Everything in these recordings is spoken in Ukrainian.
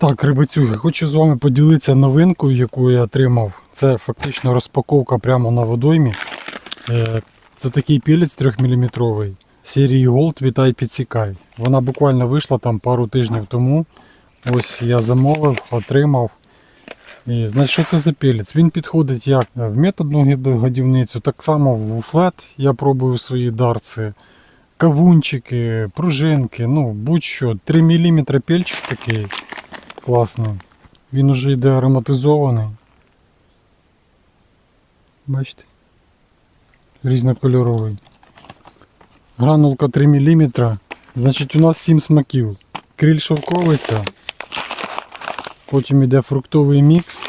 Так, рибацюги, хочу з вами поділитися новинкою, яку я отримав. Це фактично розпаковка прямо на водоймі. Е, Це такий пілець 3 мм серії Gold Вітай підсікай. Вона буквально вийшла там пару тижнів тому. Ось я замовив, отримав. І, значить, що це за пілець? Він підходить як в методну годівницю, так само в флет я пробую свої дарці, кавунчики, пружинки, ну будь-що. 3 мм пельчик такий класний. Він уже йде ароматизований. Бачите? Різнокольоровий. Гранулка 3 мм. Значить, у нас 7 смаків. Криль шовковиця. Потім йде фруктовий мікс.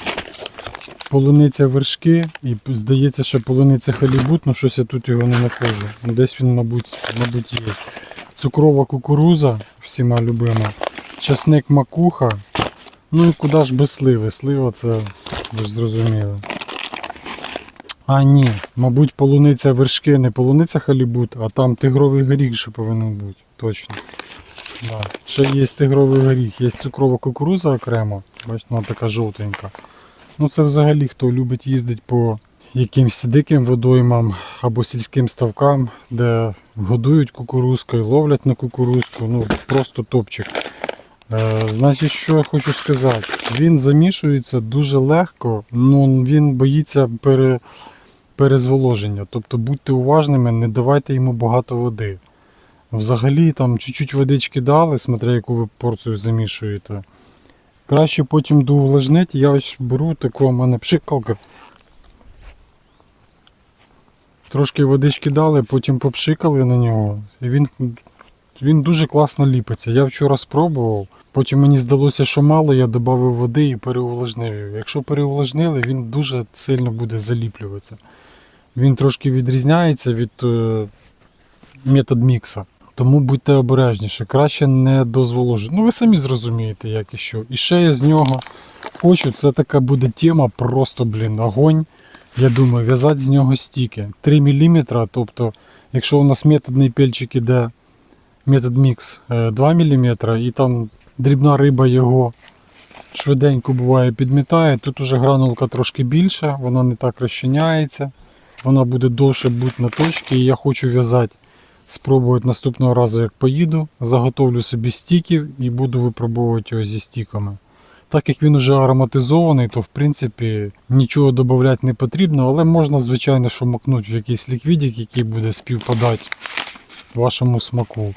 Полуниця вершки. І здається, що полуниця халібут, ну щось я тут його не знаходжу. Ну, Десь він, мабуть, мабуть, є. Цукрова кукуруза, всіма любима. Часник макуха. Ну і куди ж без сливи? Слива це ви ж зрозуміли. А ні, мабуть, полуниця вершки, не полуниця халібут, а там тигровий горіх ще повинен бути. Точно. Да. Ще є тигровий горіх, є цукрова кукуруза окремо. Бачите, вона така жовтенька. Ну це взагалі хто любить їздити по якимсь диким водоймам або сільським ставкам, де годують кукурузкою, ловлять на кукурузку. Ну просто топчик. Е, значить, що я хочу сказати, він замішується дуже легко, ну він боїться пере, перезволоження. Тобто будьте уважними, не давайте йому багато води. Взагалі там чуть-чуть водички дали, смотря яку ви порцію замішуєте. Краще потім доувлажнити. Я ось беру таку, у мене пшикалка. Трошки водички дали, потім попшикали на нього. І він, він дуже класно ліпиться. Я вчора спробував. Потім мені здалося, що мало, я додав води і переувлажнив. Якщо переувлажнили, він дуже сильно буде заліплюватися. Він трошки відрізняється від е, метод мікса. Тому будьте обережніші, краще не дозволожити. Ну ви самі зрозумієте, як і що. І ще я з нього хочу, це така буде тема, просто, блін, огонь. Я думаю, в'язати з нього стіки. 3 мм, тобто, якщо у нас методний пельчик іде метод мікс е, 2 мм, і там дрібна риба його швиденько буває підмітає. Тут уже гранулка трошки більша, вона не так розчиняється, вона буде довше бути на точці. І я хочу в'язати, спробувати наступного разу, як поїду. Заготовлю собі стіків і буду випробовувати його зі стіками. Так як він вже ароматизований, то в принципі нічого додати не потрібно, але можна, звичайно, що макнути в якийсь ліквідик, який буде співпадати вашому смаку.